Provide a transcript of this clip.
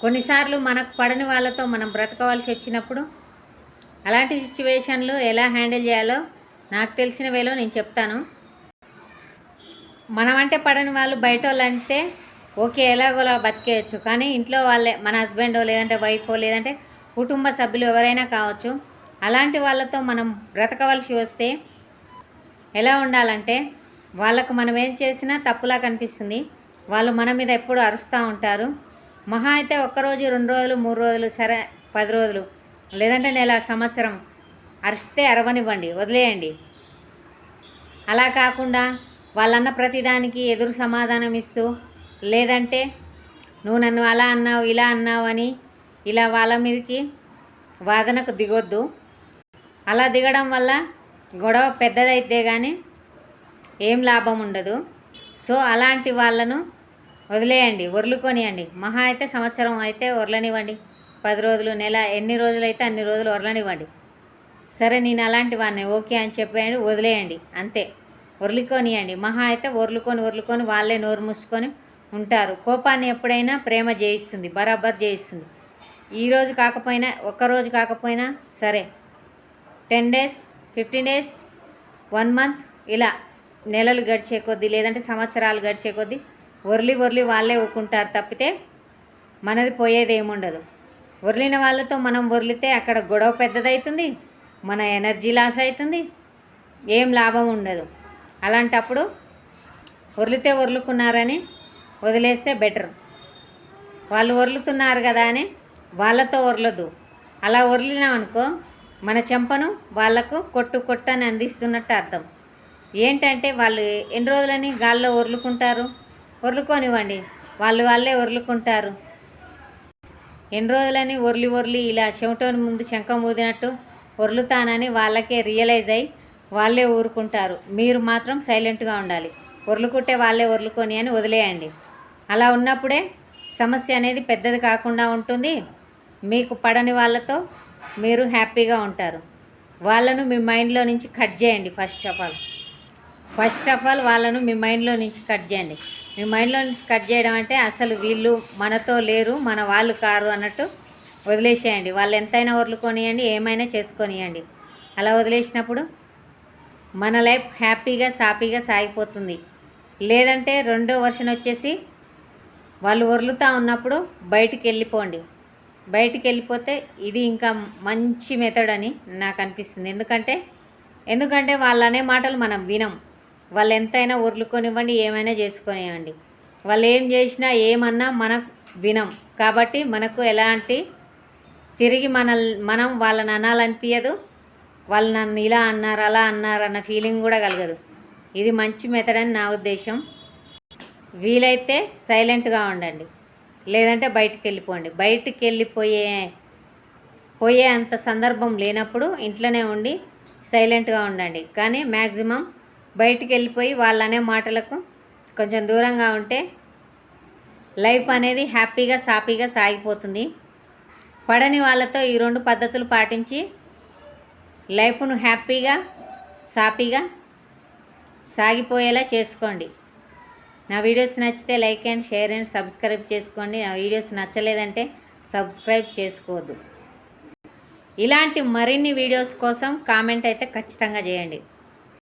కొన్నిసార్లు మనకు పడని వాళ్ళతో మనం బ్రతకవలసి వచ్చినప్పుడు అలాంటి సిచ్యువేషన్లు ఎలా హ్యాండిల్ చేయాలో నాకు తెలిసిన వేలో నేను చెప్తాను. మనం అంటే పడని వాళ్ళు బయట వాళ్ళు అంటే ఓకే ఎలాగోలా బతికేయచ్చు. కానీ ఇంట్లో వాళ్ళే మన హస్బెండో లేదంటే వైఫో లేదంటే కుటుంబ సభ్యులు ఎవరైనా కావచ్చు అలాంటి వాళ్ళతో మనం బ్రతకవలసి వస్తే ఎలా ఉండాలంటే వాళ్ళకు మనం ఏం చేసినా తప్పులా కనిపిస్తుంది. వాళ్ళు మన మీద ఎప్పుడు అరుస్తూ ఉంటారు. మహా అయితే ఒక్కరోజు రెండు రోజులు మూడు రోజులు సరే పది రోజులు లేదంటే నెల సంవత్సరం అరిస్తే అరవనివ్వండి వదిలేయండి. అలా కాకుండా వాళ్ళన్న ప్రతిదానికి ఎదురు సమాధానం ఇస్తూ లేదంటే నువ్వు నన్ను అలా అన్నావు ఇలా అన్నావు అని ఇలా వాళ్ళ మీదకి వాదనకు దిగొద్దు. అలా దిగడం వల్ల గొడవ పెద్దదైతే కానీ ఏం లాభం ఉండదు. సో అలాంటి వాళ్ళను వదిలేయండి వరులుకొనియండి మహా అయితే సంవత్సరం అయితే వరలనివ్వండి పది రోజులు నెల ఎన్ని రోజులైతే అన్ని రోజులు వరలనివ్వండి సరే నేను అలాంటి వాడిని ఓకే అని చెప్పేయండి వదిలేయండి. అంతే. వరులుకొనియండి మహా అయితే వరులుకొని వరులుకొని వాళ్ళే నోరు మూసుకొని ఉంటారు. కోపాన్ని ఎప్పుడైనా ప్రేమ జయిస్తుంది బరాబర్ జయిస్తుంది. ఈరోజు కాకపోయినా ఒక్కరోజు కాకపోయినా సరే ten days fifteen days one month ఇలా నెలలు గడిచే కొద్దీ లేదంటే సంవత్సరాలు గడిచే కొద్దీ ఒర్లి ఒర్లి వాళ్ళే ఊకుంటారు తప్పితే మనది పోయేది ఏముండదు. ఒర్లిన వాళ్ళతో మనం ఒర్లితే అక్కడ గొడవ పెద్దదవుతుంది మన ఎనర్జీ లాస్ అవుతుంది ఏం లాభం ఉండదు. అలాంటప్పుడు ఒర్లితే ఒర్లుకున్నారని వదిలేస్తే బెటర్. వాళ్ళు ఒర్లుతున్నారు కదా అని వాళ్ళతో ఒర్లదు అలా ఒర్లినామనుకో మన చెంపను వాళ్ళకు కొట్టు కొట్టు అని అందిస్తున్నట్టు అర్థం. ఏంటంటే వాళ్ళు ఎన్ని రోజులని గాల్లో ఒర్లుకుంటారు? ఒర్లుకొనివ్వండి. వాళ్ళు వాళ్ళే ఒర్లుకుంటారు. ఎన్ని రోజులని ఒర్లి ఒర్లి ఇలా చెమటోని ముందు శంఖం ఊదినట్టు ఒర్లుతానని వాళ్ళకే రియలైజ్ అయ్యి వాళ్ళే ఊరుకుంటారు. మీరు మాత్రం సైలెంట్గా ఉండాలి. ఒర్లుకుంటే వాళ్ళే ఒర్లుకొని అని వదిలేయండి. అలా ఉన్నప్పుడే సమస్య అనేది పెద్దది కాకుండా ఉంటుంది. మీకు పడని వాళ్ళతో మీరు హ్యాపీగా ఉంటారు. వాళ్ళను మీ మైండ్లో నుంచి కట్ చేయండి first of all. First of all వాళ్ళను మీ మైండ్లో నుంచి కట్ చేయండి. మీ మైండ్లో నుంచి కట్ చేయడం అంటే అసలు వీళ్ళు మనతో లేరు మన వాళ్ళు కారు అన్నట్టు వదిలేసేయండి. వాళ్ళు ఎంతైనా వదులుకొనియండి ఏమైనా చేసుకొనియండి. అలా వదిలేసినప్పుడు మన లైఫ్ హ్యాపీగా సాపీగా సాగిపోతుంది. లేదంటే రెండో వర్షన్ వచ్చేసి వాళ్ళు వరులుతూ ఉన్నప్పుడు బయటికి వెళ్ళిపోండి. బయటికి వెళ్ళిపోతే ఇది ఇంకా మంచి మెథడ్ అని నాకు అనిపిస్తుంది. ఎందుకంటే ఎందుకంటే వాళ్ళు అనే మాటలు మనం వినం. వాళ్ళు ఎంతైనా ఉర్లుకొనివ్వండి ఏమైనా చేసుకొనివ్వండి. వాళ్ళు ఏం చేసినా ఏమన్నా మనం వినం. కాబట్టి మనకు ఎలాంటి తిరిగి మన మనం వాళ్ళని అనాలనిపించదు వాళ్ళు నన్ను ఇలా అన్నారు అలా అన్నారు అన్న ఫీలింగ్ కూడా కలగదు. ఇది మంచి మెథడ్ అని నా ఉద్దేశం. వీలైతే సైలెంట్గా ఉండండి. లేదంటే బయటికి వెళ్ళిపోండి బయటికి వెళ్ళిపోయే పోయే అంత సందర్భం లేనప్పుడు ఇంట్లోనే ఉండి సైలెంట్గా ఉండండి. కానీ మ్యాక్సిమం బయటికి వెళ్ళిపోయి వాళ్ళనే మాటలకు కొంచెం దూరంగా ఉంటే లైఫ్ అనేది హ్యాపీగా సాపీగా సాగిపోతుంది. పడని వాళ్ళతో ఈ రెండు పద్ధతులు పాటించి లైఫ్ను హ్యాపీగా సాపీగా సాగిపోయేలా చేసుకోండి. నా వీడియోస్ నచ్చితే like and share and subscribe చేసుకోండి. నా వీడియోస్ నచ్చలేదంటే సబ్స్క్రైబ్ చేసుకోవద్దు. ఇలాంటి మరిన్ని వీడియోస్ కోసం కామెంట్ అయితే ఖచ్చితంగా చేయండి.